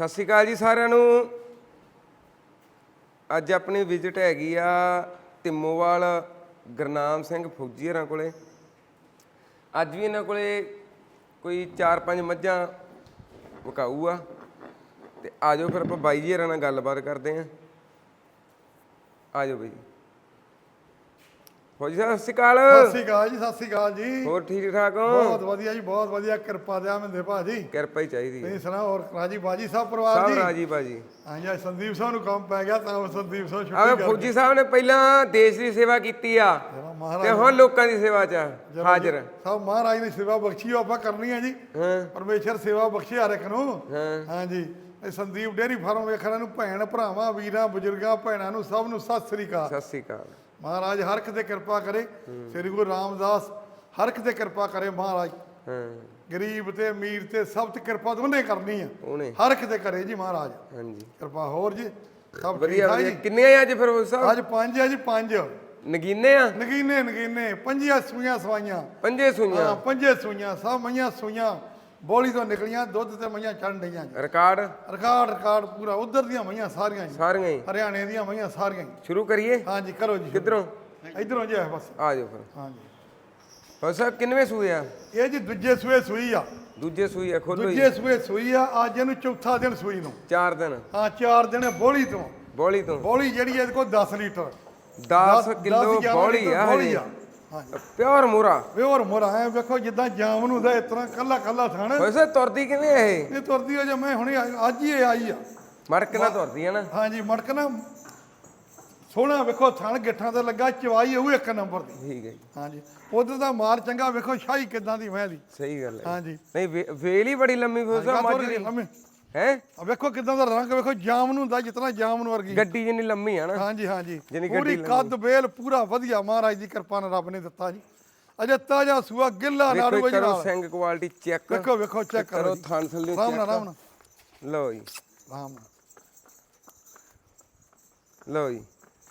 ਸਤਿ ਸ਼੍ਰੀ ਅਕਾਲ ਜੀ ਸਾਰਿਆਂ ਨੂੰ। ਅੱਜ ਆਪਣੀ ਵਿਜ਼ਿਟ ਹੈਗੀ ਆ ਤਿੰਮੋਵਾਲ ਗੁਰਨਾਮ ਸਿੰਘ ਫੌਜੀ ਹਰਾਂ ਕੋਲੇ। ਅੱਜ ਵੀ ਇਹਨਾਂ ਕੋਲੇ ਕੋਈ 4-5 ਮੱਝਾਂ ਵਿਕਾਊ ਆ। ਤੇ ਆਜੋ ਫਿਰ ਆਪਾਂ ਬਾਈ ਜੀ ਹਰਾਂ ਨਾਲ ਗੱਲਬਾਤ ਕਰਦੇ ਆਂ। ਆਜੋ ਬਾਈ ਫੌਜੀ ਸਾਹਿਬ ਸਤਿ ਸ਼੍ਰੀ ਅਕਾਲ। ਸਤਿ ਸ਼੍ਰੀ ਅਕਾਲ ਜੀ ਸਤਿ ਸ਼੍ਰੀ ਅਕਾਲ ਜੀ। ਹੋਰ ਠੀਕ ਠਾਕ ਹੋ? ਬਹੁਤ ਵਧੀਆ ਜੀ ਬਹੁਤ ਵਧੀਆ ਕਿਰਪਾ ਦਿਆ ਮਿੰਦੇ ਭਾਜੀ ਕਿਰਪਾ ਹੀ ਚਾਹੀਦੀ ਹੈ। ਤੁਸੀਂ ਸੁਣਾ ਹੋਰ ਰਾਜੀ ਬਾਜੀ ਸਾਹਿਬ ਪਰਿਵਾਰ ਸਭ ਜੀ? ਰਾਜੀ ਬਾਜੀ। ਹਾਂਜੀ ਅੱਜ ਸੰਦੀਪ ਸਾਹਿਬ ਨੂੰ ਕੰਮ ਪੈ ਗਿਆ ਤਾਂ ਸੰਦੀਪ ਸਾਹਿਬ ਛੁੱਟੀ ਕਰ ਫੌਜੀ ਸਾਹਿਬ ਨੇ ਪਹਿਲਾਂ ਦੇਸ਼ ਦੀ ਸੇਵਾ ਕੀਤੀ ਆ ਤੇ ਹੁਣ ਲੋਕਾਂ ਦੀ ਸੇਵਾ 'ਚ ਆ, ਹਾਜ਼ਰ ਜੀ, ਸਭ ਮਹਾਰਾਜ ਦੀ ਸੇਵਾ ਬਖਸ਼ੀ ਆਪਾਂ ਕਰਨੀ ਹੈ ਜੀ। ਹਾਂ। ਪਰਮੇਸ਼ਰ ਸੇਵਾ ਬਖਸ਼ੇ ਹਰ ਇੱਕ ਨੂੰ। ਹਾਂ। ਹਾਂਜੀ ਇਹ ਸੰਦੀਪ ਡੇਰੀ ਫਾਰਮ ਵੇਖਣਾ ਨੂੰ ਭੈਣ ਭਰਾਵਾਂ ਵੀਰਾਂ ਬਜ਼ੁਰਗਾਂ ਭੈਣਾਂ ਨੂੰ ਸਭ ਨੂੰ ਸਤਿ ਸ੍ਰੀ ਅਕਾਲ। ਸਤਿ ਸ੍ਰੀ ਅਕਾਲ। ਮਹਾਰਾਜ ਹਰ ਇੱਕ ਤੇ ਕਿਰਪਾ ਕਰੇ। ਸ੍ਰੀ ਗੁਰੂ ਰਾਮਦਾਸ ਹਰ ਇੱਕ ਤੇ ਕਿਰਪਾ ਕਰੇ ਮਹਾਰਾਜ। ਹਾਂ। ਗਰੀਬ ਤੇ ਅਮੀਰ ਤੇ ਸਭ ਤੇ ਕਿਰਪਾ ਤਾਂ ਉਹਨੇ ਕਰਨੀ ਆ। ਉਹਨੇ। ਹਰ ਇੱਕ ਤੇ ਕਰੇ ਜੀ ਮਹਾਰਾਜ। ਹਾਂਜੀ। ਕਿਰਪਾ ਹੋਰ ਜੀ। ਸਭ ਵਧੀਆ ਠਾਕ ਵਧੀਆ। ਜੀ? ਕਿੰਨੇ ਆ ਅੱਜ ਫਿਰ ਸਾਹਿਬ ਅੱਜ ਪੰਜ ਆ ਜੀ ਪੰਜ। ਨਗੀਨੇ ਆ? ਨਗੀਨੇ ਨਗੀਨੇ। ਪੰਜੀਆਂ ਸੂਈਆਂ ਸਵਾਈਆਂ। ਪੰਜੇ ਸੂਈਆਂ? ਹਾਂ ਪੰਜੇ ਸੂਈਆਂ ਸਭ ਮਈਆਂ ਸੂਈਆਂ। ਬੋਲੀ ਤੋਂ ਨਿਕਲੀਆਂ ਦੁੱਧ ਤੇ ਮਈਆਂ ਚੜਨ ਡਈਆਂ ਜੀ। ਰਿਕਾਰਡ ਰਿਕਾਰਡ ਰਿਕਾਰਡ ਪੂਰਾ ਉਧਰ ਦੀਆਂ ਮਈਆਂ ਸਾਰੀਆਂ ਜੀ। ਸਾਰੀਆਂ ਹੀ? ਹਰਿਆਣੇ ਦੀਆਂ ਮਈਆਂ ਸਾਰੀਆਂ ਜੀ। ਸ਼ੁਰੂ ਕਰੀਏ? ਹਾਂਜੀ ਕਰੋ ਜੀ। ਕਿੱਧਰੋਂ? ਇਧਰੋਂ ਜੀ ਬਸ। ਆ ਜਾਓ ਫਿਰ। ਹਾਂਜੀ। ਫੌਜੀ ਸਾਹਿਬ ਕਿੰਨਵੇਂ ਸੂਏ ਆ? ਇਹ ਜੀ ਦੂਜੇ ਸੂਏ ਸੂਈ ਆ। ਦੂਜੇ ਸੂਈ ਆ ਖੋਲੋ ਜੀ। ਦੂਜੇ ਸੂਏ ਸੂਈ ਆ ਅੱਜ ਇਹਨੂੰ ਚੌਥਾ ਦਿਨ ਸੂਈ ਨੂੰ। ਚਾਰ ਦਿਨ। ਹਾਂ ਚਾਰ ਦਿਨ ਬੋਲੀ ਤੋਂ। ਬੋਲੀ ਤੋਂ। ਬੋਲੀ ਜਿਹੜੀ ਇਹਦੇ ਕੋਲ 10 ਲੀਟਰ। 10 ਕਿਲੋ 11 ਬੋਲੀ ਆ ਬੋਲੀ ਆ। ਹਾਂਜੀ। ਪਿਓਰ ਮੂਰਾ। ਹੋਰ ਮੋਰਾ ਹੈ ਵੇਖੋ ਜਿੱਦਾਂ ਜਾਮ ਨੂੰ ਦਾ ਇਸ ਤਰ੍ਹਾਂ ਕੱਲਾ ਕੱਲਾ ਥਣ। ਸਾਹਿਬ ਤੁਰਦੀ ਕਿਵੇਂ ਇਹ? ਇਹ ਤੁਰਦੀ ਹੋ ਜੇ ਮੈਂ ਹੁਣੇ ਆਈ- ਅੱਜ ਹੀ ਇਹ ਆਈ ਆ। ਮੜਕ ਨਾਲ ਤੁਰਦੀ ਆ ਨਾ। ਹਾਂਜੀ ਮੜਕ ਨਾ ਸੋਹਣਾ ਵੇਖੋ ਥਣ ਗਿੱਠਾਂ ਤੇ ਲੱਗਾ ਚਵਾਈ ਉਹ ਇੱਕ ਨੰਬਰ ਦੀ। ਠੀਕ ਹੈ ਜੀ। ਹਾਂਜੀ ਉਧਰ ਦਾ ਮਾਰ ਚੰਗਾ ਵੇਖੋ ਸ਼ਾਹੀ ਕਿਦਾਂ ਦੀ ਮੈਂ ਦੀ। ਸਹੀ ਗੱਲ ਹੈ। ਹਾਂਜੀ। ਨਹੀਂ ਵੇ- ਵੇਲ ਹੀ ਬੜੀ ਲੰਮੀ ਸਾਹਿਬ ਮੱਝ ਦੀ ਲੰਮੀ। ਹੈ? ਆ ਵੇਖੋ ਕਿਦਾਂ ਦਾ ਰੰਗ ਵੇਖੋ ਜਾਮ ਨੂੰ ਹੁੰਦਾ ਜਿਤਨਾ ਜਾਮ ਨੂੰ ਵਰਗੀ। ਗੱਡੀ ਜਿੰਨੀ ਲੰਮੀ ਆ ਨਾ। ਹਾਂਜੀ ਹਾਂਜੀ। ਪੂਰੀ ਗੱਡੀ ਕੱਦ ਬੇਲ ਪੂਰਾ ਵਧੀਆ। ਮਹਾਰਾਜ ਦੀ ਕਿਰਪਾ ਨਾਲ ਰੱਬ ਨੇ ਦਿੱਤਾ ਜੀ। ਅਜੇ ਤਾਜਾ ਸੂਆ ਗਿੱਲਾ ਨਾੜੂ ਵੇਖੋ ਜੀ ਕਰੋ ਨਾਲ। ਸਿੰਘ ਕੁਆਲਿਟੀ ਚੈੱਕ ਵੇਖੋ ਵੇਖੋ ਚੈੱਕ ਕਰੋ। ਥਣ ਥੱਲੇ ਰਾਮ ਨਾਲ ਰਾਮ ਨਾਲ। ਲਓ ਜੀ। ਰਾਮ ਨਾਲ। ਲਓ ਜੀ।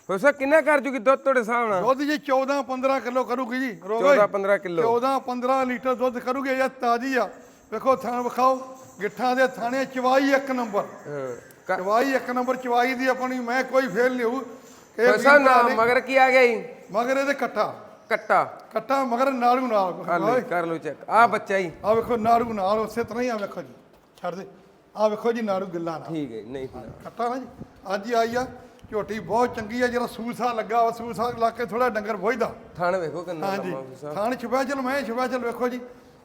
ਹੋ ਸਕ ਕਿੰਨਾ ਕਰ ਜੂਗੀ ਦੁੱਧ ਤੁਹਾਡੇ ਹਿਸਾਬ ਨਾਲ? ਦੁੱਧ ਜੀ 14 15 ਕਿਲੋ ਕਰੂਗੀ ਜੀ ਰੋਗੋ 14 15 ਕਿਲੋ। 14 15 ਲੀਟਰ ਦੁੱਧ ਕਰੂਗੀ ਇਹ ਤਾਜੀ ਆ। ਵੇਖੋ ਥਣ ਵਿਖਾਓ। ਗਿੱਠਾਂ ਦੇ ਥਾਣੇ ਚਵਾਈ ਇੱਕ ਨੰਬਰ। ਹਾਂ। ਚਵਾਈ ਇੱਕ ਨੰਬਰ ਚਵਾਈ ਦੀ ਆਪਣੀ ਮੈਂ ਕੋਈ ਫੇਲ ਨਹੀਂ ਹੋਊ। ਇਹ ਨਾ ਨੇ- ਮਗਰ ਕੀ ਆ ਜੀ? ਮਗਰ ਇਹਦੇ ਕੱਟਾ। ਕੱਟਾ। ਕੱਟਾ ਮਗਰ ਨਾਲ। ਆ ਲੈ ਕਰ ਲਓ ਚੈੱਕ। ਆ ਬੱਚਾ ਹੀ ਆ ਵੇਖੋ ਨਾੜੂ ਨਾਲ ਉਸੇ ਤਰ੍ਹਾਂ ਹੀ ਆ ਵੇਖੋ ਜੀ। ਛੱਡ ਦੇ। ਆ ਵੇਖੋ ਜੀ ਨਾੜੂ ਗਿੱਲਾ ਨਾਲ। ਠੀਕ ਹੈ ਨਹੀਂ ਕੱਟਾ ਨਾ ਜੀ। ਅੱਜ ਹੀ ਆਈ ਆ। ਝੋਟੀ ਬਹੁਤ ਚੰਗੀ ਆ ਜਿਹੜਾ ਸੂਸਾ ਲੱਗਾ ਵਾ ਸੂਸਾ ਲਾ ਕੇ ਥੋੜਾ ਡੰਗਰ ਬੋਝਦਾ ਥਣ ਵੇਖੋ ਕਿੰਨਾ ਲੰਮਾ ਫਸਾ ਥਾਣ ਛਪੈਚਲ ਮੈਂ ਛਪੈਚਲ ਵੇਖੋ ਜੀ।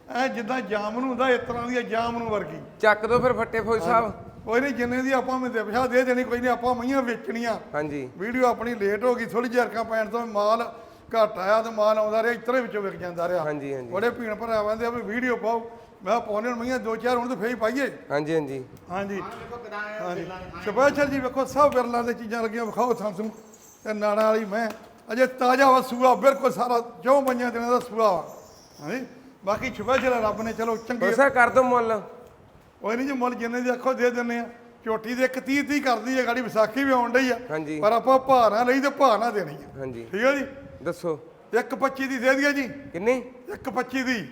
ਐ ਜਿੱਦਾਂ ਜਾਮਨ ਹੁੰਦਾ ਇਸ ਤਰ੍ਹਾਂ ਦੀ ਜਾਮਨ ਵਰਗੀ। ਚੱਕ ਦੋ ਫਿਰ ਫੱਟੇ ਫੌਜ ਸਾਹਿਬ। ਕੋਈ ਨਹੀਂ ਜਿੰਨੇ ਦੀ ਆਪਾਂ ਮੈਂ ਪਿਛਾ ਦੇ ਦੇਣੀ ਕੋਈ ਨਹੀਂ ਆਪਾਂ ਮਈਆਂ ਵੇਚਣੀਆਂ। ਹਾਂਜੀ। ਵੀਡੀਓ ਆਪਣੀ ਲੇਟ ਹੋ ਗਈ ਥੋੜੀ ਜਿਹੀ ਹਰਕਾਂ ਪੈਣ ਤੋਂ ਮਾਲ ਘੱਟ ਆਇਆ ਤੇ ਮਾਲ ਆਉਂਦਾ ਰਿਹਾ ਇਤਰੇ ਵਿੱਚੋਂ ਵਿਕ ਜਾਂਦਾ ਰਿਹਾ। ਹਾਂਜੀ ਹਾਂਜੀ। ਬੜੇ ਭੀਣ ਭਰਾ ਆਉਂਦੇ ਆ ਵੀ ਵੀਡੀਓ ਪਾਓ। ਮੈਂ ਪਾਉਣੇ ਨੂੰ ਮਈਆਂ ਦੋ ਚਾਰ ਹੁਣ ਤੇ ਫੇਰ ਹੀ ਪਾਈਏ। ਹਾਂਜੀ ਹਾਂਜੀ। ਹਾਂਜੀ। ਹਾਂਜੀ। ਸਪੈਸ਼ਲ ਜੀ ਵੇਖੋ ਸਭ ਵਿਰਲਾਂ ਦੇ ਚੀਜ਼ਾਂ ਲੱਗੀਆਂ ਵਿਖਾਓ ਸਾਨੂੰ ਤੇ ਨਾੜਾਂ ਵਾਲੀ ਮੈਂ। ਅਜੇ ਤਾਜ਼ਾ ਵਾ ਸੂਆ ਬਿਲਕੁਲ ਸਾਰਾ ਜੋ ਪੰਜਾਂ ਦਿਨਾਂ ਦਾ ਸੂਆ ਵਾ। ਹਾਂਜੀ। ਬਾਕੀ ਸਪੈਸ਼ਲ ਰੱਬ ਨੇ ਚਲੋ ਚੰਗੇ ਫਸਾ ਕਰ ਦੋ ਮੁੱਲ। ਕੋਈ ਨਹੀਂ ਜੀ ਮੁੱਲ ਜਿੰਨੇ ਦੀ ਅੱਖੋਂ ਦੇ ਦਿੰਨੇ ਆ। ਝੋਟੀ ਦੇ ਇੱਕ 30 30 ਕਰਦੀ ਹੈ ਗਾੜੀ ਵਿਸਾਖੀ ਵੀ ਆਉਣ ਡਈ ਆ। ਹਾਂਜੀ। ਪਰ ਆਪਾਂ ਨਾ ਲਈ ਤੇ ਨਾ ਦੇਣੀ ਆ। ਹਾਂਜੀ। ਠੀਕ ਹੈ ਜੀ? ਦੱਸੋ। ਇੱਕ 25 ਦੀ ਦੇ ਦਈਏ ਜੀ। ਕਿੰਨੀ? ਇੱਕ 25 ਦੀ।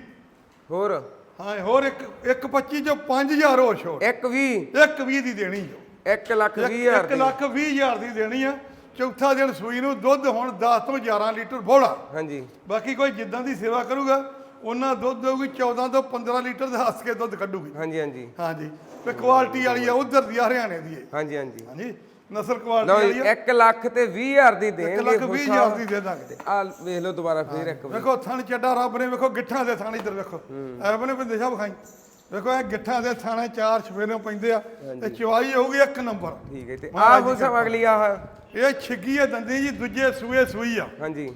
ਹੋਰ। ਹਾਂ ਹੋਰ ਇੱਕ ਇੱਕ 25 ਚੋਂ 5000 ਹੋਰ ਛੋੜ। ਇੱਕ ਵੀ ਇੱਕ 20 ਦੀ ਦੇਣੀ ਜੋ 1 ਲੱਖ ਇੱਕ- 20 ਹਜ਼ਾਰ ਇੱਕ ਲੱਖ 20 ਹਜ਼ਾਰ ਦੀ ਦੇਣੀ ਆ। ਚੌਥਾ ਦਿਨ ਸੂਈ ਨੂੰ ਦੁੱਧ ਹੁਣ 10 ਤੋਂ 11 ਲੀਟਰ ਬੋਲਾ ਹਾਂਜੀ। ਬਾਕੀ ਕੋਈ ਜਿੱਦਾਂ ਦੀ ਸੇਵਾ ਕਰੂਗਾ ਉਹਨਾਂ ਦੁੱਧ ਦੇਊਗੀ 14 ਤੋਂ 15 ਲੀਟਰ ਦੇ ਹੱਸ ਕੇ ਦੁੱਧ ਕੱਢੂਗੀ। ਹਾਂਜੀ ਹਾਂਜੀ। ਹਾਂਜੀ। ਤੇ ਕੁਆਲਿਟੀ ਵਾਲੀ ਆ ਉਧਰ ਦੀ ਆ ਹਰਿਆਣੇ ਦੀ ਹੈ ਹਾਂਜੀ ਹਾਂਜੀ। ਹਾਂਜੀ। ਨਸਲ ਕੁਆਲਿਟੀ ਵਾਲੀ ਜੀ ਆ। 1 ਲੱਖ ਤੇ 20 ਹਜ਼ਾਰ ਦੀ ਦੇਣਗੇ ਲੱਖ ਫੌਜ 20 ਸਾਹਿਬ। ਹਜ਼ਾਰ ਦੀ ਦੇ ਦਾਂਗੇ। ਆ ਵੇਖ ਲਓ ਦੁਬਾਰਾ ਫੇਰ ਇੱਕ ਵਾਰੀ। ਵੇਖੋ ਥਣ ਚੱਡਾ ਰੱਬ ਨੇ ਵੇਖੋ ਗਿੱਠਾਂ ਦੇ ਥਣ ਇੱਧਰ ਵੇਖੋ। ਐਵੇਂ ਨੇ ਦਿਸ਼ਾ ਵਿਖਾਈ। ਵੇਖੋ ਇਹ ਗਿੱਠਾਂ ਦੇ ਥਾਣੇ ਚਾਰ ਛਫੇਰੇ ਪੈਂਦੇ ਆ। ਤੇ ਚਵਾਈ ਹੋਊਗੀ ਇੱਕ ਨੰਬਰ। ਠੀਕ ਹੈ ਤੇ ਆ ਮਹਾਰਾਜ ਫੌਜ ਸਾਹਿਬ ਅਗਲੀ ਆਹ। ਇਹ ਛਿੱਗੀ ਹੈ ਦੰਦੀ ਜੀ ਦੂਜੇ ਸੂਏ ਸੂਈ ਆ। ਹਾਂਜੀ।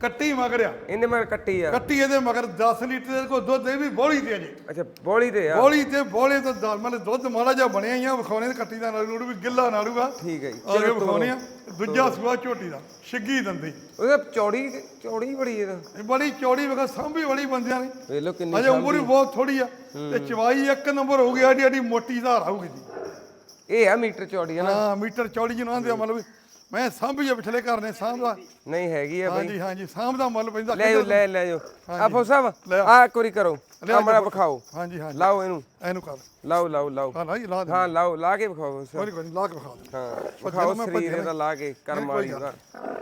ਕੱਟੀ ਮਗਰਿਆ ਇਹਨੇ ਮਗਰ ਕੱਟੀ ਆ। ਕੱਟੀ ਇਹਦੇ ਮਗਰ 10 ਲੀਟਰ ਦੇ ਕੋ ਦੁੱਧ ਇਹ ਵੀ ਬੋਲੀ ਤੇ ਅਜੇ ਅੱਛਾ ਬੋਲੀ ਤੇ ਆ। ਬੋਲੀ ਤੇ ਬੋਲੇ ਤੋਂ ਦਸ ਮਤਲਬ ਦੁੱਧ ਮਾੜਾ ਜਿਹਾ ਬਣਿਆ ਹੀ ਆ ਵਿਖਾਉਣੇ ਤੇ ਕੱਟੀ ਦਾ ਨੂੜੂ ਵੀ ਗਿੱਲਾ ਨਾੜੂਗਾ। ਠੀਕ ਹੈ ਜੀ। ਚਲੋ ਵਿਖਾਉਣੇ ਆ। ਦੂਜਾ ਸੂਆ ਝੋਟੀ ਦਾ ਛਿੱਗੀ ਦੰਦੀ। ਉਹਦਾ ਚੌੜੀ ਚੌੜੀ ਬੜੀ ਇਹਦਾ। ਇਹ ਬੜੀ ਚੌੜੀ ਵੇਖੋ ਸਾਂਭੀ ਬੜੀ ਬੰਦਿਆਂ ਨੇ ਵੇਖ ਲਓ ਕਿੰਨੀ ਅਜੇ ਉਮਰ ਵੀ ਬਹੁਤ ਥੋੜੀ ਆ। ਤੇ ਚਵਾਈ ਇੱਕ ਨੰਬਰ ਹੋ ਗਿਆ ਐਡੀ ਮੋਟੀ ਧਾਰ ਆਊਗੀ ਜੀ। ਇਹ ਆ ਮੀਟਰ ਚੌੜੀ ਹੈ ਨਾ? ਹਾਂ ਮੀਟਰ ਚੌੜੀ ਜਿਹਨੂੰ ਆ ਮਤਲਬ ਮੈਂ ਸਾਂਭੀਏ ਪਿਛਲੇ ਘਰ ਨੇ ਸਾਂਭਦਾ ਨਹੀਂ ਹੈਗੀ ਆ ਬਈ। ਹਾਂਜੀ ਹਾਂਜੀ ਸਾਂਭ ਦਾ ਮੁੱਲ ਪੈਂਦਾ। ਲੈ ਜਾਓ ਲੈ ਲੈ ਜਾਓ। ਆ ਹਾਂਜੀ। ਫੋ ਸਾਹਿਬ ਲੈ ਆਓ। ਆ ਇੱਕ ਵਾਰੀ ਕਰੋ। ਲਿਆਓ ਕਮਰਾ ਜੀ। ਵਿਖਾਓ। ਹਾਂਜੀ ਹਾਂਜੀ। ਲਾਓ ਇਹਨੂੰ। ਇਹਨੂੰ ਕਰ। ਲਾਓ ਲਾਓ ਲਾਓ। ਹਾਂ ਲਾਈ ਲਾ ਦੇ। ਹਾਂ ਲਾਓ ਲਾ ਕੇ ਵਿਖਾਓ ਸਰ ਕੋਈ ਕੋਈ ਲਾ ਕੇ ਵਿਖਾ ਦੇ। ਹਾਂ ਵਿਖਾਓ ਮੈਂ ਸਰੀਰ ਇਹਦਾ ਲਾ ਕੇ ਕਰਮ ਵਾਲੀ ਦਾ।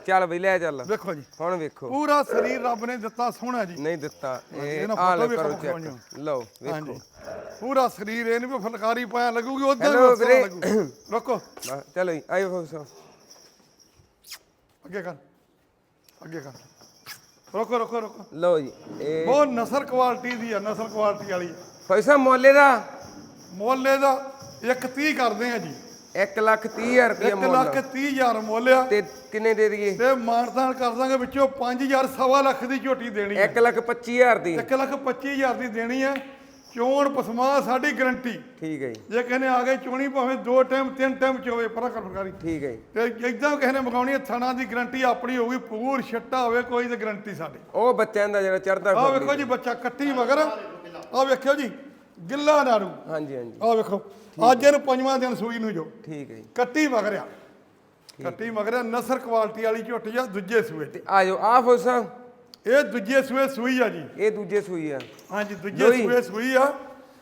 ਚੱਲ ਬਈ ਲੈ ਚੱਲ। ਵੇਖੋ ਜੀ। ਹੁਣ ਵੇਖੋ। ਪੂਰਾ ਸਰੀਰ ਰੱਬ ਨੇ ਦਿੱਤਾ ਸੋਹਣਾ ਜੀ। ਨਹੀਂ ਦਿੱਤਾ ਇਹ ਇਹਨਾਂ ਆ ਲਓ ਫੋਟੋ ਕਰੋ ਵੇਖੋ ਚੈੱਕ। ਲਓ ਹਾਂਜੀ। ਵੇਖੋ ਪੂਰਾ ਸਰੀਰ ਇਹ ਨਹੀਂ ਵੀ ਫੁਲਕਾਰੀ ਪਾਇਆ ਲੱਗੂਗੀ ਉਦਾਂ Hello, ਵੀਰੇ। ਲੱਗੂ। ਰੁਕੋ। ਚਲੋ ਜੀ ਆਇਓ ਫੋ ਸਾਹਿਬ। ਅੱਗੇ ਕਰ ਅੱਗੇ ਕਰ। ਰੁਕੋ ਰੁਕੋ ਰੁਕੋ। ਲਓ ਜੀ ਇਹ ਬਹੁਤ ਨਸਲ ਕੁਆਲਿਟੀ ਦੀ ਆ ਨਸਲ ਕੁਆਲਿਟੀ ਵਾਲੀ ਆ। ਫੌਜੀ ਸਾਹਿਬ ਮੁੱਲ ਇਹਦਾ? ਮੁੱਲ 130 ਕਰਦੇ ਆ ਜੀ। 1 ਲੱਖ 30 ਹਜ਼ਾਰ ਰੁਪਏ 1 ਲੱਖ ਮੁੱਲ 30 ਹਜ਼ਾਰ ਮੁੱਲ ਆ। ਤੇ ਕਿੰਨੇ ਦੇ ਦਈਏ? ਤੇ ਮਾਨਤਾਨ ਕਰ ਦਾਂਗੇ ਵਿੱਚੋਂ 5000 ਸਵਾ ਲੱਖ ਦੀ ਝੋਟੀ ਦੇਣੀ ਹੈ 1 ਲੱਖ 25 ਹਜ਼ਾਰ ਦੀ। 1 ਲੱਖ 25000 ਦੀ ਦੇਣੀ ਹੈ ਚੋਣ ਪਸਮਾ ਸਾਡੀ ਗਰੰਟੀ। ਠੀਕ ਹੈ ਜੀ। ਜੇ ਕਹਿੰਦੇ ਆ ਗਏ ਚੋਣੀ ਭਾਵੇਂ ਦੋ ਟਾਈਮ ਤਿੰਨ ਟਾਈਮ ਚੋਵੇ ਪਰਾਂ ਕਰ ਫਰਕਾਰੀ ਠੀਕ ਹੈ ਜੀ। ਤੇ ਇਦਾਂ ਕਿਸੇ ਨੇ ਮਗਾਉਣੀ ਹੈ ਥਣਾ ਦੀ ਗਰੰਟੀ ਆਪਣੀ ਹੋਊਗੀ ਪੂਰ ਛੱਟਾ ਹੋਵੇ ਕੋਈ ਤੇ ਗਰੰਟੀ ਸਾਡੀ। ਉਹ ਬੱਚਿਆਂ ਦਾ ਜਿਹੜਾ ਚੜਦਾ ਆਹ ਵੇਖੋ ਜੀ ਬੱਚਾ ਕੱਟੀ ਮਗਰ। ਆਹ ਵੇਖਿਓ ਜੀ ਗਿੱਲਾ ਨਾਰੂ ਹਾਂਜੀ ਹਾਂਜੀ। ਆਹ ਵੇਖੋ ਅੱਜ ਇਹਨੂੰ ਪੰਜਵਾਂ ਦਿਨ ਸੂਈ ਨੂੰ ਜੋ। ਠੀਕ ਹੈ ਜੀ। ਕੱਟੀ ਮਗਰ ਆ। ਕੱਟੀ ਮਗਰ ਆ, ਨਸਰ ਕੁਆਲਿਟੀ ਵਾਲੀ ਝੋਟੀ ਆ ਦੂਜੇ ਸੂਏ ਤੇ। ਆਜੋ ਆ ਸਾਹਿਬ। ਇਹ ਦੂਜੇ ਸੂਏ ਸੂਈ ਆ ਜੀ। ਇਹ ਦੂਜੇ ਸੂਈ ਆ। ਹਾਂਜੀ ਦੂਜੇ ਲੋਈ। ਸੂਏ ਸੂਈ ਆ।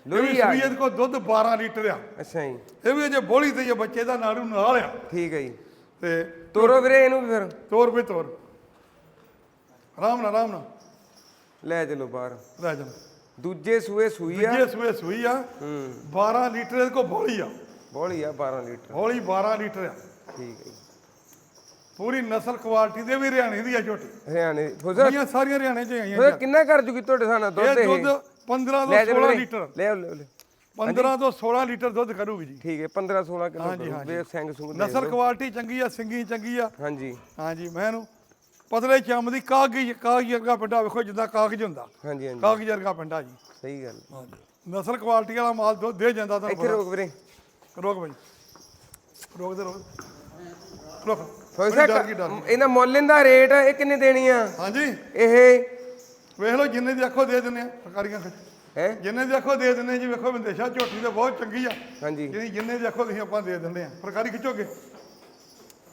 ਲੋਈ ਲੋਈ ਆ ਸੂਈ ਇਹਦੇ ਕੋਲ ਦੁੱਧ 12 ਲੀਟਰ ਆ। ਅੱਛਾ ਜੀ। ਇਹ ਵੀ ਅਜੇ ਬੋਲੀ ਤੇ ਜੇ ਬੱਚੇ ਦਾ ਨਾੜੂ ਨਾਲ ਆ। ਠੀਕ ਹੈ ਜੀ। ਤੇ ਤੋਰੋ ਵੀਰੇ ਇਹਨੂੰ ਵੀ ਫਿਰ। ਤੋਰ ਵੀ ਤੋਰ। ਆਰਾਮ ਨਾਲ ਆਰਾਮ ਨਾਲ। ਲੈ ਚਲੋ ਬਾਹਰ। ਲੈ ਜਾ ਦੂਜੇ ਸੂਏ ਸੂਈ ਆ। ਦੂਜੇ ਸੂਏ ਸੂਈ ਆ। ਹੂੰ। 12 ਲੀਟਰ ਇਹਦੇ ਕੋਲ ਬੋਲੀ ਆ। ਬੋਲੀ ਆ 12 ਲੀਟਰ। ਬੋਲੀ 12 ਲੀਟਰ ਆ। ਠੀਕ ਹੈ ਜੀ। ਪੂਰੀ ਨਸਲ ਕੁਆਲਿਟੀ ਦੇ ਵੀ ਹਰਿਆਣੇ ਦੀ ਆ ਝੋਟੀ। ਹਰਿਆਣੇ ਫੌਜੀ ਸਾਹਿਬ ਇਹ ਸਾਰੀਆਂ ਹਰਿਆਣੇ ਚ ਆਈਆਂ ਫੌਜੀ ਕਿੰਨਾ ਕਰ ਜੂਗੀ ਤੁਹਾਡੇ ਸਾਨਾ ਦੁੱਧ ਇਹ ਦੁੱਧ 15 ਤੋਂ ਲੈ ਚਲੋ 16 ਵੀਰੇ, ਲੀਟਰ। ਲੈ ਲੈ ਲੈ ਆਓ। 15 ਤੋਂ 16 ਲੀਟਰ ਦੁੱਧ ਕਰੂਗੀ ਜੀ। ਠੀਕ ਹੈ 15 16 ਕਿਲੋ ਹਾਂਜੀ, ਹਾਂਜੀ। ਸਿੰਘ ਸੁੰਗ ਨਸਲ ਕੁਆਲਿਟੀ ਚੰਗੀ ਆ ਸਿੰਗੀ ਚੰਗੀ ਆ। ਹਾਂਜੀ। ਹਾਂਜੀ ਮੈਂ ਇਹਨੂੰ ਪਤਲੇ ਚੰਮ ਦੀ ਕਾਗਜ਼ ਕਾਗਜ਼ ਵਰਗਾ ਪਿੰਡਾ ਵੇਖੋ ਜਿੱਦਾਂ ਕਾਗਜ਼ ਹੁੰਦਾ। ਹਾਂਜੀ ਹਾਂਜੀ। ਕਾਗਜ਼ ਵਰਗਾ ਪਿੰਡਾ ਜੀ। ਸਹੀ ਗੱਲ। ਹਾਂਜੀ। ਨਸਲ ਕੁਆਲਿਟੀ ਵਾਲਾ ਮਾਲ ਦੁੱਧ ਦੇ ਜਾਂਦਾ ਇੱਥੇ ਤੁਹਾਨੂੰ ਰੋਕ ਵੀਰੇ। ਰੋਕ ਬਾਈ। ਰੋਕ ਦੇ ਰੋਕ। ਰੋਕ। ਬੜੀ ਡਰ ਗਈ, ਡਰ ਮੁੱਲ ਇਹਦਾ ਰੇਟ ਇਹ ਕਿੰਨੇ ਦੇਣੀ ਆ? ਹਾਂਜੀ। ਇਹ ਵੇਖ ਲਓ ਜਿੰਨੇ ਦੀ ਆਖੋ ਦੇ ਦਿੰਦੇ ਆ ਖਿੱਚ। ਹੈ? ਜਿੰਨੇ ਦੀ ਆਖੋ ਦੇ ਦਿੰਦੇ ਜੀ ਵੇਖੋ ਵਿਦੇਸ਼ਾ ਝੋਟੀ ਤੇ ਬਹੁਤ ਚੰਗੀ ਆ। ਹਾਂਜੀ। ਜਿਹੜੀ ਜਿੰਨੇ ਦੀ ਆਖੋ ਤੁਸੀਂ ਆਪਾਂ ਦੇ ਦਿੰਦੇ ਆ ਸਰਕਾਰੀ ਖਿੱਚੋਗੇ?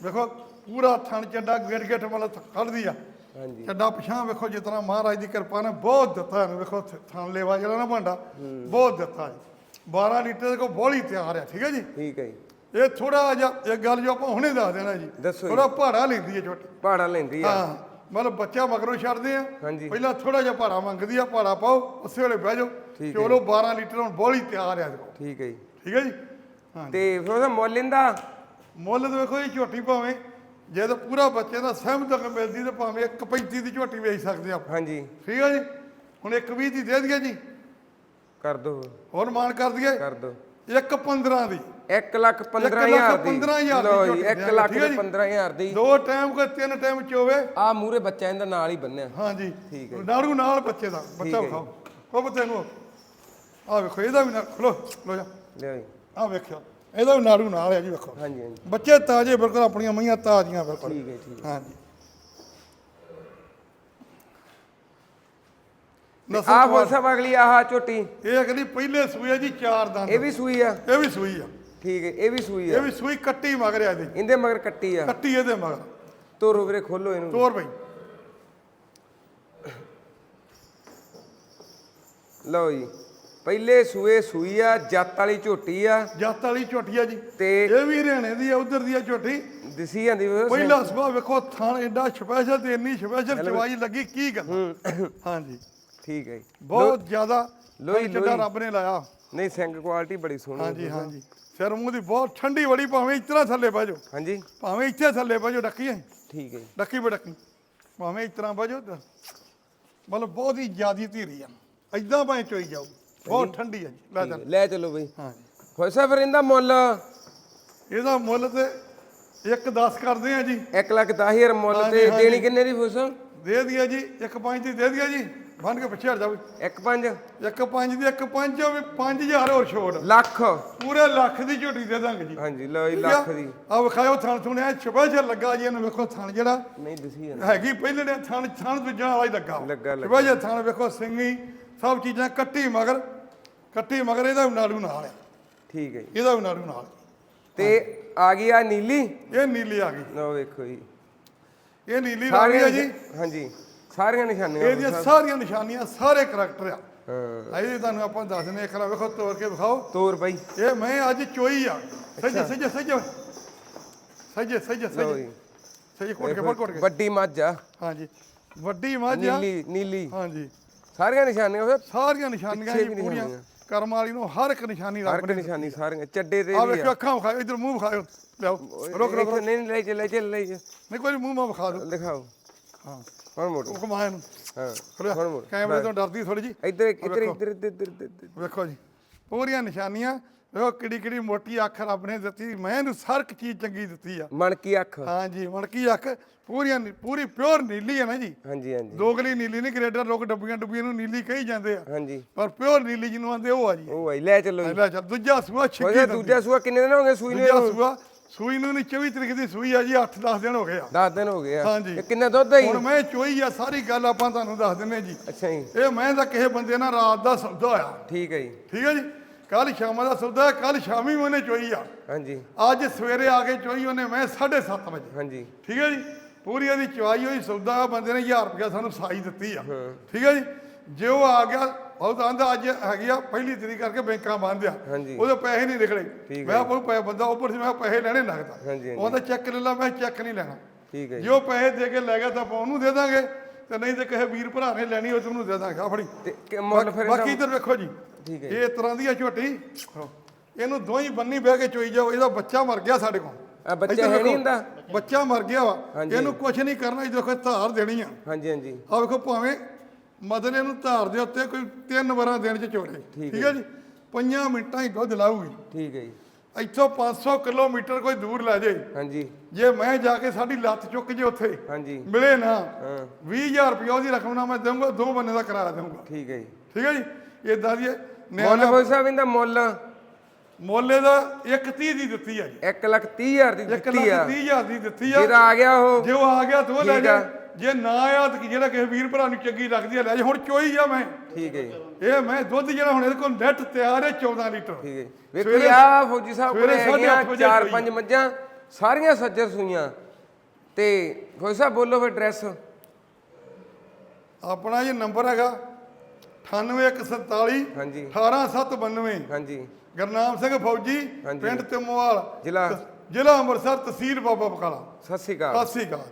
ਵੇਖੋ ਪੂਰਾ ਥਣ ਚੱਡਾ ਗੇਟ ਗੇਟ ਮਤਲਬ ਕੱਢਦੀ ਆ। ਹਾਂਜੀ। ਚੱਡਾ ਪਛਾਂ ਵੇਖੋ ਤਰ੍ਹਾਂ ਮਹਾਰਾਜ ਦੀ ਕਿਰਪਾ ਨੇ ਬਹੁਤ ਦਿੱਤਾ ਇਹਨੂੰ। ਵੇਖੋ ਥਣ ਲੇਵਾ ਜਿਹੜਾ ਨਾ ਭਾਂਡਾ ਬਹੁਤ ਦਿੱਤਾ ਜੀ 12 ਲੀਟਰ ਦੇ ਕੋ ਬੋਲੀ ਤਿਆਰ ਆ ਠੀਕ ਹੈ ਜੀ? ਠੀਕ ਹੈ ਜੀ। ਇਹ ਥੋੜਾ ਜਿਹਾ ਇੱਕ ਗੱਲ ਜੋ ਆਪਾਂ ਹੁਣੇ ਦੱਸ ਦੇਣਾ ਜੀ। ਦੱਸੋ ਜੀ। ਥੋੜਾ ਭਾੜਾ ਲੈਂਦੀ ਹੈ ਝੋਟੀ। ਭਾੜਾ ਲੈਂਦੀ ਆ। ਹਾਂ ਮਤਲਬ ਬੱਚਾ ਮਗਰੋਂ ਛੱਡਦੇ ਆ। ਹਾਂਜੀ। ਪਹਿਲਾਂ ਥੋੜਾ ਜਿਹਾ ਭਾੜਾ ਮੰਗਦੀ ਆ ਭਾੜਾ ਪਾਓ ਉਸੇ ਵੇਲੇ ਬਹਿ ਜਾਓ। ਠੀਕ ਹੈ। ਚਲੋ 12 ਲੀਟਰ ਹੁਣ ਬੋਲੀ ਤਿਆਰ ਆ ਇਹਦੇ ਕੋਲ। ਠੀਕ ਹੈ ਜੀ। ਠੀਕ ਹੈ ਜੀ? ਹਾਂ। ਤੇ ਫਿਰ ਉਹਦਾ ਮੁੱਲ ਇਹਦਾ? ਮੁੱਲ ਤਾਂ ਵੇਖੋ ਇਹ ਝੋਟੀ ਭਾਵੇਂ ਜੇ ਤਾਂ ਪੂਰਾ ਬੱਚੇ ਦਾ ਸਹਿਮਤ ਤੱਕ ਮਿਲਦੀ ਤੇ ਭਾਵੇਂ 1.35 ਦੀ ਝੋਟੀ ਵੇਚ ਸਕਦੇ ਆਪਾਂ। ਹਾਂਜੀ। ਠੀਕ ਹੈ ਜੀ? ਹੁਣ 1.20 ਦੀ ਦੇ ਦਈਏ ਜੀ। ਕਰ ਦੋ। ਹੋਰ ਮਾਨ ਕਰ ਦਈਏ। ਕਰ ਦੋ। 1.15 ਦੀ। 1 ਲੱਖ 15 ਲੱਖ ਹਜ਼ਾਰ ਦੀ। 15 ਹਜ਼ਾਰ ਦੀ ਲਓ ਜੀ ਝੋਟੀ 1 ਦਿਆਂਗੇ, ਲੱਖ ਠੀਕ ਹੈ ਤੇ ਜੀ। 15 ਹਜ਼ਾਰ ਦੀ। ਦੋ ਟਾਈਮ ਕੋਈ ਤਿੰਨ ਟਾਈਮ ਚੋਵੇ। ਆ ਮੂਰੇ ਬੱਚਾ ਇਹਦਾ ਨਾਲ ਹੀ ਬੰਨਿਆ। ਹਾਂਜੀ। ਠੀਕ ਹੈ। ਨਾੜੂ ਨਾਲ ਬੱਚੇ ਦਾ। ਠੀਕ ਬੱਚਾ ਹੈ। ਵਿਖਾਓ। ਉਹ ਬੱਚੇ ਨੂੰ ਆ ਵੇਖੋ ਇਹਦਾ ਵੀ ਨਾ ਖਲੋ ਖਲੋ ਜਾ। ਲਿਓ ਜੀ। ਆ ਵੇਖਿਓ। ਇਹਦਾ ਵੀ ਨਾੜੂ ਨਾਲ ਹੈ ਜੀ ਵੇਖੋ। ਹਾਂਜੀ ਹਾਂਜੀ। ਬੱਚੇ ਤਾਜ਼ੇ ਬਿਲਕੁਲ ਆਪਣੀਆਂ ਮਈਆਂ ਤਾਜ਼ੀਆਂ ਬਿਲਕੁਲ। ਠੀਕ ਹੈ ਠੀਕ ਹਾਂਜੀ। ਸਾਹਿਬ ਅਗਲੀ ਆਹ ਝੋਟੀ। ਇਹ ਅਗਲੀ ਪਹਿਲੇ ਸੂਏ ਜੀ ਚਾਰ ਦੰਦ। ਇਹ ਵੀ ਸੂਈ ਆ? ਇਹ ਵੀ ਸੂਈ ਆ। ਠੀਕ ਹੈ ਇਹ ਵੀ ਸੂਈ ਇਹ ਆ ਵੀ ਸੂਈ ਕੱਟੀ ਮਗਰ ਆ ਇਹਦੀ। ਇਹਦੇ ਮਗਰ ਕੱਟੀ ਆ। ਕੱਟੀ ਇਹਦੇ ਮਗਰ। ਤੋਰੋ ਵੀਰੇ ਖੋਲੋ ਇਹਨੂੰ। ਤੋਰ ਬਈ। ਲਓ ਜੀ ਪਹਿਲੇ ਸੂਏ ਸੂਈ ਆ ਜੱਤ ਵਾਲੀ ਝੋਟੀ ਆ। ਜੱਤ ਵਾਲੀ ਝੋਟੀ ਆ ਜੀ। ਤੇ ਇਹ ਵੀ ਹਰਿਆਣੇ ਦੀ ਆ ਉਧਰ ਦੀ ਆ ਝੋਟੀ। ਦਿਸੀ ਜਾਂਦੀ ਵੇ। ਪਹਿਲਾ ਸਵਾ ਵੇਖੋ ਥਾਣ ਐਡਾ ਸਪੈਸ਼ਲ ਤੇ ਇੰਨੀ ਸਪੈਸ਼ਲ ਚਵਾਈ ਲੱਗੀ ਕੀ ਗੱਲ ਹਾਂਜੀ। ਠੀਕ ਹੈ ਜੀ। ਬਹੁਤ ਜ਼ਿਆਦਾ ਲੋਈ- ਲੋਈ। ਰੱਬ ਨੇ ਲਾਇਆ। ਨਹੀਂ ਸਿੰਘ ਕੁਆਲਿਟੀ ਬੜੀ ਸੋਹਣੀ ਹਾਂਜੀ ਹਾਂਜੀ। ਸਿਰ ਮੂੰਹ ਦੀ ਬਹੁਤ ਠੰਡੀ ਬੜੀ ਭਾਵੇਂ ਇਤਨਾ ਥੱਲੇ ਬਾਜੋ ਹਾਂਜੀ। ਭਾਵੇਂ ਇੱਥੇ ਥੱਲੇ ਬਾਜੋ ਡੱਕੀ ਹੈ ਠੀਕ ਹੈ ਡੱਕੀ ਬੜਕੀ ਭਾਵੇਂ ਤਰ੍ਹਾਂ ਬਾਜੋ ਮਤਲਬ ਬਹੁਤ ਹੀ ਜ਼ਿਆਦੀ ਧੀਰੀ ਆ। ਐਦਾਂ ਭਾਵੇਂ ਚੋਈ ਜਾਓ। ਬਹੁਤ ਠੰਡੀ ਹੈ ਜੀ। ਲੈ ਚੱਲ। ਲੈ ਚਲੋ ਬਈ। ਹਾਂਜੀ। ਹੋਏ ਸਾਹਿਬ ਫਿਰ ਇਹਦਾ ਮੁੱਲ? ਇਹਦਾ ਮੁੱਲ ਤੇ ਇੱਕ 10 ਕਰਦੇ ਆ ਜੀ। 1 ਲੱਖ 10 ਹਜ਼ਾਰ ਮੁੱਲ ਹਾਂਜੀ, ਤੇ। ਦੇਣੀ ਕਿੰਨੇ ਦੀ ਫੁੱਸ? ਦੇ ਦਿਆ ਜੀ ਇੱਕ ਪੰਜ ਦੀ ਦੇ ਦਿਆ ਜੀ। ਬੰਨ ਕੇ ਪਿੱਛੇ ਹਟ ਜਾਓ 1 5 ਇੱਕ ਪੰਜ ਦੀ ਇੱਕ ਪੰਜ ਹੋਵੇ 5000 ਹੋਰ ਛੋੜ ਲੱਖ। ਪੂਰੇ ਲੱਖ ਦੀ ਝੋਟੀ ਦੇ ਦਾਂਗੇ ਜੀ। ਹਾਂਜੀ ਲਓ ਜੀ ਲੱਖ ਦੀ। ਆ ਵਿਖਾਇਓ ਥਣ ਸੁਣਿਆ ਸਪੈਸ਼ਲ ਲੱਗਾ ਜੀ ਇਹਨੂੰ ਵੇਖੋ ਥਣ ਜਿਹੜਾ। ਨਹੀਂ ਦਿਸੀ ਹੈਗੀ ਪਹਿਲੇ ਨੇ ਥਣ ਥਣ ਦੂਜਾ ਵਾਲਾ ਹੀ ਲੱਗਾ। ਲੱਗਾ, ਲੱਗਾ। ਸਪੈਸ਼ਲ ਥਣ ਵੇਖੋ ਸਿੰਘੀ ਸਭ ਚੀਜ਼ਾਂ ਕੱਟੀ ਮਗਰ ਕੱਟੀ ਮਗਰ ਇਹਦਾ ਵੀ ਨਾੜੂ ਨਾਲ ਹੈ। ਠੀਕ ਹੈ ਜੀ। ਇਹਦਾ ਵੀ ਨਾੜੂ ਨਾਲ। ਤੇ ਆ ਗਈ ਆ ਨੀਲੀ? ਇਹ ਨੀਲੀ ਆ ਗਈ। ਲਓ ਵੇਖੋ ਜੀ। ਇਹ ਨੀਲੀ ਰਾਵੀ ਆ ਜੀ। ਹਾਂਜੀ। ਸਾਰੀਆਂ ਨਿਸ਼ਾਨੀਆਂ ਇਹਦੀਆਂ ਸਾਰੀਆਂ ਨਿਸ਼ਾਨੀਆਂ ਸਾਰੇ ਕਰੈਕਟਰ ਆ। ਹਾਂ। ਇਹਦੇ ਤੁਹਾਨੂੰ ਆਪਾਂ ਦੱਸ ਦਿੰਦੇ ਇੱਕ ਵਾਰ ਵੇਖੋ ਤੋੜ ਕੇ ਵਿਖਾਓ। ਤੋਰ ਬਾਈ। ਇਹ ਮੈਂ ਅੱਜ ਚੋਈ ਆ। ਸੱਜੇ ਸੱਜੇ ਸੱਜੇ। ਸੱਜੇ ਸੱਜੇ ਸੱਜੇ। ਜੀ। ਸੱਜੇ ਕੋਟ ਕੇ ਕੋਟ ਕੇ ਵੱਡੀ ਮੱਝ ਆ। ਹਾਂਜੀ। ਵੱਡੀ ਮੱਝ ਆ। ਨੀਲੀ ਨੀਲੀ। ਹਾਂਜੀ। ਸਾਰੀਆਂ ਨਿਸ਼ਾਨੀਆਂ ਉਹ ਸਾਰੀਆਂ ਨਿਸ਼ਾਨੀਆਂ ਜੀ ਵੀ ਪੂਰੀਆਂ। ਕਰਮ ਵਾਲੀ ਨੂੰ ਹਰ ਇੱਕ ਨਿਸ਼ਾਨੀ ਰੱਬ ਇੱਕ ਨਿਸ਼ਾਨੀ ਸਾਰੀਆਂ। ਚੱਡੇ ਤੇ ਆ। ਵੇਖੋ ਅੱਖਾਂ ਵਿਖਾਓ ਇਧਰ ਮੂੰਹ ਵਿਖਾਓ ਲਿਆਓ ਰੁਕ ਰੁਕ ਨਹੀਂ ਨਹੀਂ ਲੈ ਚੱਲ ਲੈ ਚੱਲ ਲੈ। ਨਹੀਂ ਕੋਈ ਨੀ, ਮੂੰਹ ਮਾ ਵਿਖਾ ਦਿਓ। ਦਿਖਾਓ। ਹਾਂ। ਹੁਣ ਮੋੜੋ। ਉਹ ਕਮਾਇਆ ਨੂੰ ਹਾਂ। ਹੁਣ ਮੋੜ। ਕੈਮਰੇ ਤੋਂ ਡਰਦੀ ਥੋੜੀ ਜੀ ਇੱਧਰ ਇੱਧਰ। ਇੱਧਰ ਇੱਧਰ। ਵੇਖੋ ਜੀ। ਪੂਰੀਆਂ ਨਿਸ਼ਾਨੀਆਂ। ਵੇਖੋ ਕਿਹੜੀ ਕਿਹੜੀ ਮੋਟੀ ਅੱਖ ਰੱਬ ਨੇ ਦਿੱਤੀ। ਮੈਂ ਇਹਨੂੰ ਹਰ ਇੱਕ ਚੀਜ਼ ਚੰਗੀ ਦਿੱਤੀ ਆ। ਮਣ ਕੀ ਅੱਖ ਹਾਂਜੀ ਮਣਕੀ ਅੱਖ। ਪੂਰੀਆਂ ਨੀ- ਪੂਰੀ ਪਿਓਰ ਨੀਲੀ ਹੈ ਨਾ ਜੀ। ਹਾਂਜੀ ਹਾਂਜੀ। ਦੋਗਲੀ ਨੀਲੀ ਨਹੀਂ ਗ੍ਰੇਡਰ ਲੋਕ ਡੱਬੀਆਂ ਡੱਬੀਆਂ ਨੂੰ ਨੀਲੀ ਕਹੀ ਜਾਂਦੇ ਆ। ਹਾਂਜੀ। ਪਰ ਪਿਓਰ ਨੀਲੀ ਜਿਹਨੂੰ ਆਂਦੇ ਉਹ ਆ ਜੀ। ਉਹ ਭਾਈ ਲੈ ਚੱਲੋ ਜੀ। ਲੈ ਚੱਲ ਦੂਜਾ ਸੂਆ ਛਿੱਕੀ ਉਹਦਾ। ਦੂਜਾ ਸੂਆ ਕਿੰਨੇ ਦਿਨ ਹੋ ਗਏ ਸੂਈ ਨੂੰ? ਦੂਜਾ ਸੂਆ ਸੂਈ ਨੂੰ ਨਹੀਂ 24 ਤਰੀਕ ਦੀ ਸੂਈ ਆ ਜੀ 8-10 ਦਿਨ ਹੋ ਗਏ ਆ। 10 ਦਿਨ ਹੋ ਗਏ ਆ। ਹਾਂਜੀ। ਇਹ ਕਿੰਨਾ ਦੁੱਧ ਹੈ ਜੀ? ਹੁਣ ਮੈਂ ਚੋਈ ਆ ਸਾਰੀ ਗੱਲ ਆਪਾਂ ਤੁਹਾਨੂੰ ਦੱਸ ਦਿੰਨੇ ਜੀ। ਅੱਛਾ ਜੀ। ਇਹ ਮੈਂ ਤਾਂ ਕਿਸੇ ਬੰਦੇ ਨਾਲ ਰਾਤ ਦਾ ਸੌਦਾ ਹੋਇਆ। ਠੀਕ ਹੈ ਜੀ। ਠੀਕ ਹੈ ਜੀ? ਕੱਲ ਸ਼ਾਮਾਂ ਦਾ ਸੌਦਾ ਕੱਲ ਸ਼ਾਮੀ ਉਹਨੇ ਚੋਈ ਆ। ਹਾਂਜੀ। ਅੱਜ ਸਵੇਰੇ ਆ ਕੇ ਚੋਈ ਉਹਨੇ ਮੈਂ 7:30 ਵਜੇ। ਹਾਂਜੀ। ਠੀਕ ਹੈ ਜੀ? ਪੂਰੀ ਇਹਦੀ ਚਵਾਈ ਹੋਈ ਸੌਦਾ ਬੰਦੇ ਨੇ 1000 ਰੁਪਇਆ ਸਾਨੂੰ ਸਾਈ ਦਿੱਤੀ ਆ। ਠੀਕ ਹੈ ਜੀ? ਜੇ ਉਹ ਆ ਗਿਆ ਉਹ ਤਾਂ ਆਂਦਾ ਅੱਜ ਹੈਗੀ ਆ ਪਹਿਲੀ ਤਰੀਕ ਕਰਕੇ ਬੈਂਕਾਂ ਬੰਦ ਆ। ਹਾਂਜੀ। ਉਹਦੇ ਪੈਸੇ ਨਹੀਂ ਨਿਕਲੇ। ਮੈਂ ਕੋਈ ਪੈਸੇ ਬੰਦਾ ਉੱਪਰ ਸੀ ਮੈਂ ਪੈਸੇ ਲੈਣੇ ਲੱਗਦਾ ਹਾਂਜੀ, ਹਾਂਜੀ। ਉਹਦਾ ਚੈੱਕ ਲੈ ਲਾ ਮੈਂ ਚੈੱਕ ਨਹੀਂ ਲੈਣਾ। ਠੀਕ ਹੈ ਜੀ। ਜੇ ਉਹ ਪੈਸੇ ਦੇ ਕੇ ਲੈ ਗਿਆ ਤਾਂ ਆਪਾਂ ਉਹਨੂੰ ਦੇ ਦਾਂਗੇ ਤੇ ਨਹੀਂ ਤੇ ਕਿਸੇ ਵੀਰ ਭਰਾ ਨੇ ਲੈਣੀ ਉਹ ਤੁਹਾਨੂੰ ਦੇ ਦਾਂਗੇ। ਆ ਫੜੀ। ਤੇ ਕਿ ਮੁੱਲ ਫਿਰ ਬਾਕੀ ਇਧਰ ਵੇਖੋ ਜੀ। ਠੀਕ ਹੈ ਇਹ ਇਸ ਤਰ੍ਹਾਂ ਦੀ ਆ ਝੋਟੀ। ਇਹਨੂੰ ਦੋਈ ਬੰਨੀ ਬਹਿ ਕੇ ਚੋਈ ਜਾਓ ਇਹਦਾ ਬੱਚਾ ਮਰ ਗਿਆ ਸਾਡੇ ਕੋਲ। ਆ ਬੱਚਾ ਇੱਧਰ ਹੈ ਨਹੀਂ ਵੇਖੋ, ਹੁੰਦਾ? ਬੱਚਾ ਮਰ ਗਿਆ ਵਾ। ਹਾਂਜੀ। ਇਹਨੂੰ ਕੁਝ ਨਹੀਂ ਕਰਨਾ ਇਹ ਦੇਖੋ ਧਾਰ ਦੇਣੀ ਆ। ਹਾਂਜੀ ਹਾਂਜੀ। ਆ ਵੇਖੋ ਭਾਵੇਂ ਮਦਨ ਇਹਨੂੰ ਧਾਰ ਦੇ ਉੱਤੇ ਕੋਈ ਤਿੰਨ ਵਾਰਾਂ ਦਿਨ ਚ ਚੋੜੇ ਠੀਕ ਹੈ ਜੀ। ਪੰਜਾਂ ਮਿੰਟਾਂ ਹੀ ਦੁੱਧ ਲਾਊਗੀ। ਠੀਕ ਹੈ ਜੀ। ਇੱਥੋਂ 500 ਕਿਲੋਮੀਟਰ ਕੋਈ ਦੂਰ ਲੈ ਜਾਏ। ਹਾਂਜੀ। ਜੇ ਮੈਂ ਜਾ ਕੇ ਸਾਡੀ ਲੱਤ ਚੁੱਕ ਜੇ ਉੱਥੇ ਹਾਂਜੀ। ਮਿਲੇ ਨਾ ਹਾਂ। 20000 ਰੁਪਏ ਉਹਦੀ ਰਕਮ ਨਾਲ ਮੈਂ ਦੇਵਾਂਗਾ ਦੋ ਬੰਦੇ ਦਾ ਕਿਰਾਇਆ ਦੇਵਾਂਗਾ ਠੀਕ ਹੈ ਜੀ। ਠੀਕ ਹੈ ਜੀ? ਇਦਾਂ ਦੀ ਮੁੱਲ ਕੋਈ ਸਾਹਿਬ ਇਹਦਾ ਮੁੱਲ। ਮੋਲੇ ਦਾ 130 ਦੀ ਦਿੱਤੀ ਆ ਜੀ। 1 ਲੱਖ 30 ਹਜ਼ਾਰ ਦੀ 1 ਦਿੱਤੀ ਲੱਖ ਆ। 30000 ਦੀ ਦਿੱਤੀ ਆ। ਜਿਹਦਾ ਆ ਗਿਆ ਉਹ। ਜੇ ਉਹ ਆ ਗਿਆ ਤਾਂ ਲੈ ਜਾ। ਜੇ ਨਾ ਆਇਆ ਤਾਂ ਜਿਹੜਾ ਕਿਸੇ ਵੀਰ ਭਰਾ ਨੂੰ ਚੰਗੀ ਲੱਗਦੀ ਆ ਲੈ ਜਾ ਹੁਣ ਚੋਈ ਆ ਮੈਂ। ਠੀਕ ਹੈ ਜੀ। ਇਹ ਮੈਂ ਦੁੱਧ ਜਿਹੜਾ ਹੁਣ ਇਹਦੇ ਕੋਲ ਨੈਟ ਤਿਆਰ ਹੈ 14 ਲੀਟਰ। ਠੀਕ ਹੈ। ਜੀ। ਵੇਖੋ ਜੀ ਆ ਫੌਜੀ ਸਾਹਿਬ ਕੋਲੇ ਹੈਗੀਆਂ ਅੱਠ ਵਜੇ ਚਾਰ ਸੂਈ ਪੰਜ ਮੱਝਾਂ ਸਾਰੀਆਂ ਸੱਜਰ ਸੂਈਆਂ। ਤੇ ਫੌਜੀ ਸਾਹਿਬ ਬੋਲੋ ਫਿਰ ਐਡਰੈਸ ਆਪਣਾ ਇਹ ਨੰਬਰ ਹੈਗਾ 98147 ਹਾਂਜੀ। 18792 ਹਾਂਜੀ। ਗਰਨਾਮ ਸਿੰਘ ਫੌਜੀ। ਪਿੰਡ ਤਿਮੋਵਾਲ। ਜ਼ਿਲ੍ਹਾ। ਜ਼ਿਲ੍ਹਾ ਅੰਮ੍ਰਿਤਸਰ ਤਹਿਸੀਲ ਬਾਬਾ ਬਕਾਲਾ। ਸਤਿ ਸ਼੍ਰੀ ਅਕਾਲ। ਸਤਿ ਸ੍ਰੀ ਅਕਾਲ।